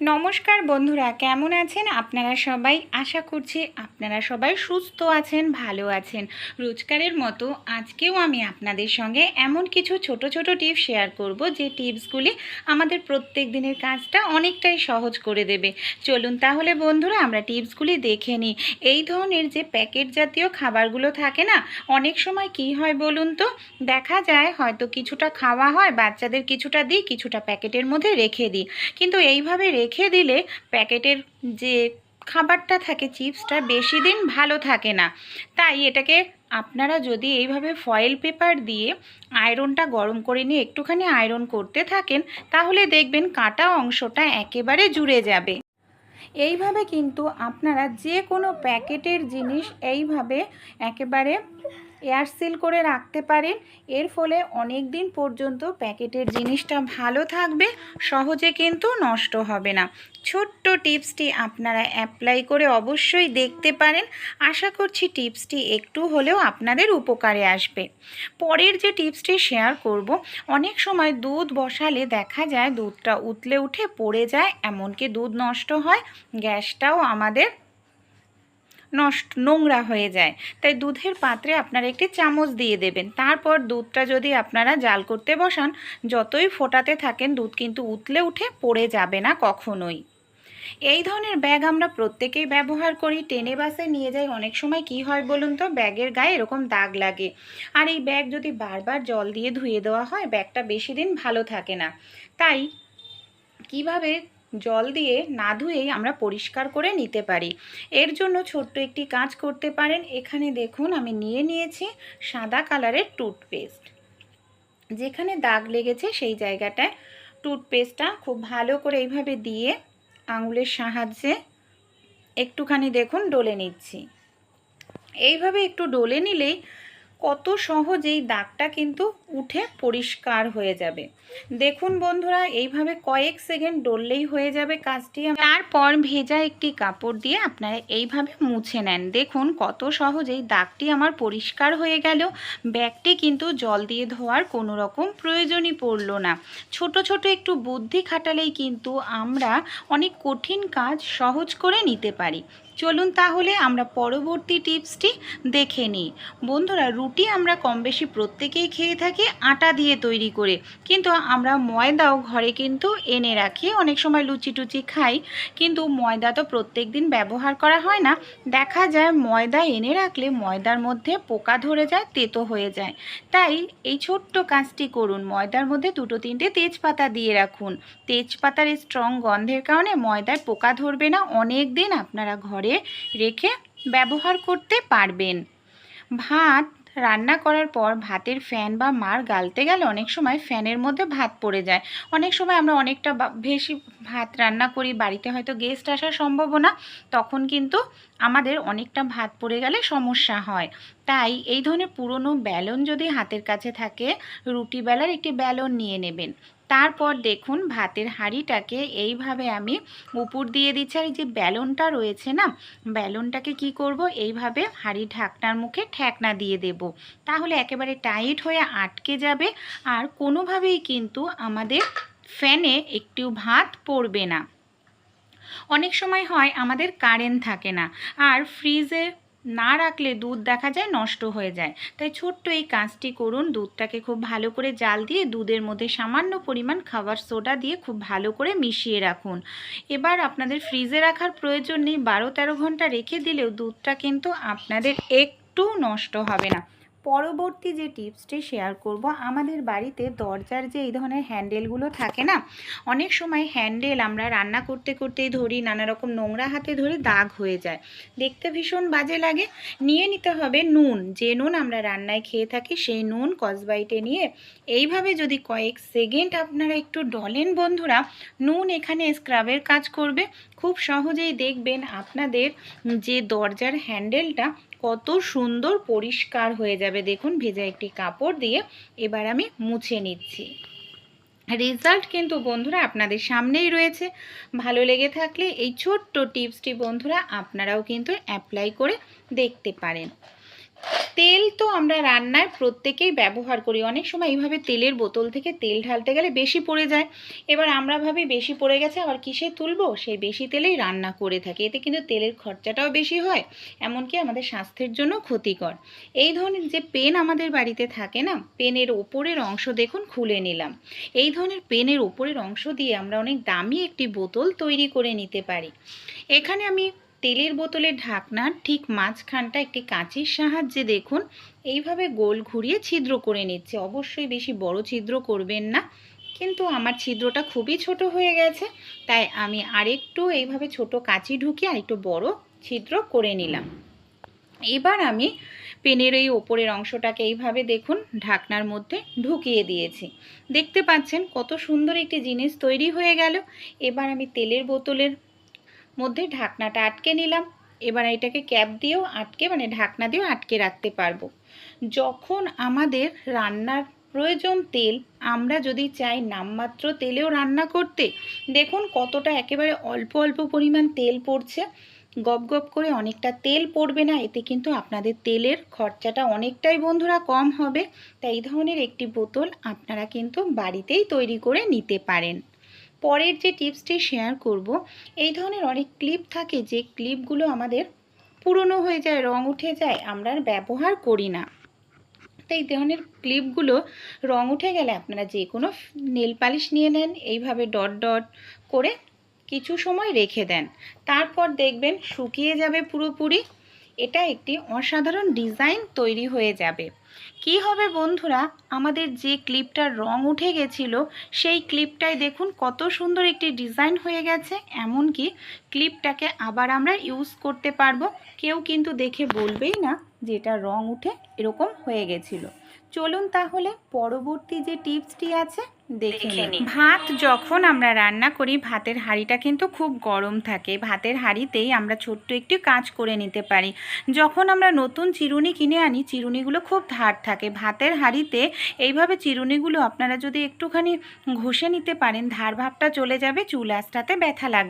নমস্কার বন্ধুরা, কেমন আছেন? আপনারা সবাই? আশা করছি আপনারা সবাই সুস্থ আছেন, ভালো আছেন। রোজকারের মতো আজকেও আমি আপনাদের সঙ্গে এমন কিছু ছোট ছোট টিপস শেয়ার করব, যে টিপসগুলি আমাদের প্রত্যেক দিনের কাজটা অনেকটাই সহজ করে দেবে। চলুন তাহলে বন্ধুরা, আমরা টিপসগুলি দেখে নিই। এই ধরনের যে প্যাকেট জাতীয় খাবারগুলো থাকে না, অনেক সময় কি হয় বলুন তো? দেখা যায় হয়তো কিছুটা খাওয়া হয়, বাচ্চাদের কিছুটা দিই, কিছুটা প্যাকেটের মধ্যে রেখে দিই। কিন্তু এইভাবে রেখে দিলে প্যাকেটের যে খাবারটা থাকে, চিপসটা বেশি দিন ভালো থাকে না। তাই এটাকে আপনারা যদি এইভাবে ফয়েল পেপার দিয়ে আয়রনটা গরম করে নিয়ে একটুখানি আয়রন করতে থাকেন, তাহলে দেখবেন কাটা অংশটা একেবারে জুড়ে যাবে। এইভাবে কিন্তু আপনারা যে কোনো প্যাকেটের জিনিস এইভাবে একেবারে এয়ারসিল করে রাখতে পারেন। এর ফলে অনেক দিন পর্যন্ত প্যাকেটের জিনিসটা ভালো থাকবে, সহজে কিন্তু নষ্ট হবে না। ছোট্ট টিপসটি আপনারা অ্যাপ্লাই করে অবশ্যই দেখতে পারেন। আশা করছি টিপসটি একটু হলেও আপনাদের উপকারে আসবে। পরের যে টিপসটি শেয়ার করব, অনেক সময় দুধ বসালে দেখা যায় দুধটা উতলে উঠে পড়ে যায়, এমনকি দুধ নষ্ট হয়, গ্যাসটাও আমাদের নষ্ট, নোংরা হয়ে যায়। তাই দুধের পাত্রে আপনারা একটি চামচ দিয়ে দেবেন। তারপর দুধটা যদি আপনারা জাল করতে বসান, যতই ফোটাতে থাকেন, দুধ কিন্তু উতলে উঠে পড়ে যাবে না কখনোই। এই ধরনের ব্যাগ আমরা প্রত্যেকেই ব্যবহার করি। টেনে বাসে নিয়ে যাই, অনেক সময় কি হয় বলুন তো? ব্যাগের গায়ে এরকম দাগ লাগে। আর এই ব্যাগ যদি বারবার জল দিয়ে ধুয়ে দেওয়া হয়, ব্যাগটা বেশি দিন ভালো থাকে না। তাই কীভাবে জল দিয়ে না ধুয়েই আমরা পরিষ্কার করে নিতে পারি। এর জন্য ছোট্ট একটি কাজ করতে পারেন। এখানে দেখুন, আমি নিয়ে নিয়েছি সাদা কালারের টুথপেস্ট। যেখানে দাগ লেগেছে সেই জায়গাটায় টুথপেস্টটা খুব ভালো করে এইভাবে দিয়ে আঙুলের সাহায্যে একটুখানি দেখুন, ডলে নিচ্ছি। এইভাবে একটু ডলে নিলেই কত সহজেই দাগটা কিন্তু উঠে পরিষ্কার হয়ে যাবে। দেখুন বন্ধুরা, এইভাবে কয়েক সেকেন্ড ডললেই হয়ে যাবে কাজটি। তারপর ভেজা একটি কাপড় দিয়ে আপনারা এইভাবে মুছে নেন। দেখুন কত সহজেই দাগটি আমার পরিষ্কার হয়ে গেল। ব্যাগটি কিন্তু জল দিয়ে ধোয়ার কোনো রকম প্রয়োজনই পড়ল না। ছোট ছোট একটু বুদ্ধি খাটালেই কিন্তু আমরা অনেক কঠিন কাজ সহজ করে নিতে পারি। চলুন তাহলে আমরা পরবর্তী টিপসটি দেখে নিই। বন্ধুরা রুটি আমরা কম বেশি প্রত্যেকেই খেয়ে থাকি, আটা দিয়ে তৈরি করে। কিন্তু আমরা ময়দাও ঘরে কিন্তু এনে রাখি, অনেক সময় লুচি টুচি খাই। কিন্তু ময়দা তো প্রত্যেক দিন ব্যবহার করা হয় না। দেখা যায় ময়দা এনে রাখলে ময়দার মধ্যে পোকা ধরে যায়, তেতো হয়ে যায়। তাই এই ছোট্ট কাজটি করুন। ময়দার মধ্যে দুটো তিনটে তেজপাতা দিয়ে রাখুন। তেজপাতার এই স্ট্রং গন্ধের কারণে ময়দায় পোকা ধরবে না, অনেক দিন আপনারা ঘরে রেখে ব্যবহার করতে পারবেন। ভাত রান্না করার পর ভাতের ফ্যান বা মার গালতে গেলে অনেক সময় ফ্যানের মধ্যে ভাত পড়ে যায়। অনেক সময় আমরা অনেকটা বেশি ভাত রান্না করি, বাড়িতে হয়তো গেস্ট আসার সম্ভাবনা, তখন কিন্তু আমাদের অনেকটা ভাত পড়ে গেলে সমস্যা হয়। তাই এই ধরনের পুরনো ব্যালন যদি হাতের কাছে থাকে, রুটি বেলার একটি ব্যালন নিয়ে নেবেন। তারপর দেখুন ভাতের হাঁড়িটাকে এইভাবে আমি উপর দিয়ে দিচ্ছি। আর এই যে ব্যালনটা রয়েছে না, ব্যালনটাকে কি করব? এইভাবে হাঁড়ি ঢাকনার মুখে ঠেকনা দিয়ে দেব। তাহলে একেবারে টাইট হয়ে আটকে যাবে আর কোনোভাবেই কিন্তু আমাদের ফ্যানে একটু ভাত পড়বে না। অনেক সময় হয় আমাদের কারেন্ট থাকে না। আর ফ্রিজে না রাখলে দুধ দেখা যায় নষ্ট হয়ে যায়। তাই ছোট্ট এই কাজটি করুন। দুধটাকে খুব ভালো করে জাল দিয়ে দুধের মধ্যে সামান্য পরিমাণ খাবার সোডা দিয়ে খুব ভালো করে মিশিয়ে রাখুন। এবার আপনাদের ফ্রিজে রাখার প্রয়োজন নেই। বারো তেরো ঘণ্টা রেখে দিলেও দুধটা কিন্তু আপনাদের একটু নষ্ট হবে না। পরবর্তী যে টিপসটি শেয়ার করব, আমাদের বাড়িতে দরজার যে এই ধরনের হ্যান্ডেলগুলো থাকে না, অনেক সময় হ্যান্ডেল আমরা রান্না করতে করতেই ধরি নানা রকম নোংরা হাতে ধরে দাগ হয়ে যায়। দেখতে ভীষণ বাজে লাগে। নিয়ে নিতে হবে নুন, যে নুন আমরা রান্নায় খেয়ে থাকি সেই নুন কসবাইটে নিয়ে। এইভাবে যদি কয়েক সেকেন্ড আপনারা একটু ডলেন বন্ধুরা, নুন এখানে স্ক্রাবের কাজ করবে। খুব সহজেই দেখবেন আপনাদের যে দরজার হ্যান্ডেলটা কত সুন্দর পরিষ্কার হয়ে যাবে। দেখুন, ভেজা একটি কাপড় দিয়ে এবার আমি মুছে নিচ্ছি। রেজাল্ট কিন্তু বন্ধুরা আপনাদের সামনেই রয়েছে। ভালো লেগে থাকলে এই ছোট্ট টিপসটি বন্ধুরা আপনারাও কিন্তু অ্যাপ্লাই করে দেখতে পারেন। তেল তো আমরা রান্নায় প্রত্যেকেই ব্যবহার করি। অনেক সময় এইভাবে তেলের বোতল থেকে তেল ঢালতে গেলে বেশি পড়ে যায়। এবার আমরা ভাবি বেশি পড়ে গেছে, আবার কিসে তুলবো? সেই বেশি তেলেই রান্না করে থাকি। এতে কিন্তু তেলের খরচাটাও বেশি হয়, এমনকি আমাদের স্বাস্থ্যের জন্য ক্ষতিকর। এই ধরনের যে পেন আমাদের বাড়িতে থাকে না, পেনের ওপরের অংশ দেখুন, খুলে নিলাম। এই ধরনের পেনের ওপরের অংশ দিয়ে আমরা অনেক দামি একটি বোতল তৈরি করে নিতে পারি। এখানে আমি তেলের বোতলের ঢাকনার ঠিক মাঝখানটা একটি কাঁচির সাহায্যে দেখুন। এইভাবে গোল ঘুরিয়ে ছিদ্র করে নিচ্ছে। অবশ্যই বেশি বড় ছিদ্র করবেন না। কিন্তু আমার ছিদ্রটা খুবই ছোট হয়ে গেছে। তাই আমি আরেকটু এইভাবে ছোট কাঁচি ঢুকিয়ে আরেকটু বড় ছিদ্র করে নিলাম। এবার আমি পেনের এই ওপরের অংশটাকে এইভাবে দেখুন, ঢাকনার মধ্যে ঢুকিয়ে দিয়েছি। দেখতে পাচ্ছেন কত সুন্দর একটি জিনিস তৈরি হয়ে গেল। এবার আমি তেলের বোতলের মধ্যে ঢাকনাটা আটকে নিলাম। এবার এটাকে ক্যাপ দিয়েও আটকে মানে ঢাকনা দিয়েও আটকে রাখতে পারব। যখন আমাদের রান্নার প্রয়োজন তেল, আমরা যদি চাই নামমাত্র তেলেও রান্না করতে, দেখুন কতটা একেবারে অল্প অল্প পরিমাণ তেল পড়ছে। গপ গপ করে অনেকটা তেল পড়বে না, এতে কিন্তু আপনাদের তেলের খরচাটা অনেকটাই বন্ধুরা কম হবে। তাই এই ধরনের একটি বোতল আপনারা কিন্তু বাড়িতেই তৈরি করে নিতে পারেন। পরের যে টিপসটি শেয়ার করব, এই ধরনের অনেক ক্লিপ থাকে যে ক্লিপগুলো আমাদের পুরনো হয়ে যায়, রং উঠে যায়, আমরা আর ব্যবহার করি না। তো এই ধরনের ক্লিপগুলো রং উঠে গেলে আপনারা যে কোনো নেল পালিশ নিয়ে নেন, এইভাবে ডট ডট করে কিছু সময় রেখে দেন। তারপর দেখবেন শুকিয়ে যাবে পুরোপুরি। এটা একটি অসাধারণ ডিজাইন তৈরি হয়ে যাবে। কি হবে বন্ধুরা? আমাদের যে ক্লিপটার রং উঠে গেছিল, সেই ক্লিপটায় দেখুন কত সুন্দর একটি ডিজাইন হয়ে গেছে। এমনকি ক্লিপটাকে আবার আমরা ইউজ করতে পারব। কেউ কিন্তু দেখে বলবেই না যে এটা রং উঠে এরকম হয়ে গেছিল। চলুন তাহলে পরবর্তী যে টিপসটি আছে দেখে নিই। নিই। ভাত যখন আমরা রান্না করি ভাতের হাঁড়িটা কিন্তু খুব গরম থাকে। ভাতের হাঁড়িতেই আমরা ছোট্ট একটি কাজ করে নিতে পারি। যখন আমরা নতুন চিরুনি কিনে আনি চিরুনিগুলো খুব ধার থাকে। ভাতের হাঁড়িতে এইভাবে চিরুনিগুলো আপনারা যদি একটুখানি ঘষে নিতে পারেন ধার ভাবটা চলে যাবে চুল আঁচটাতে ব্যথা লাগবে।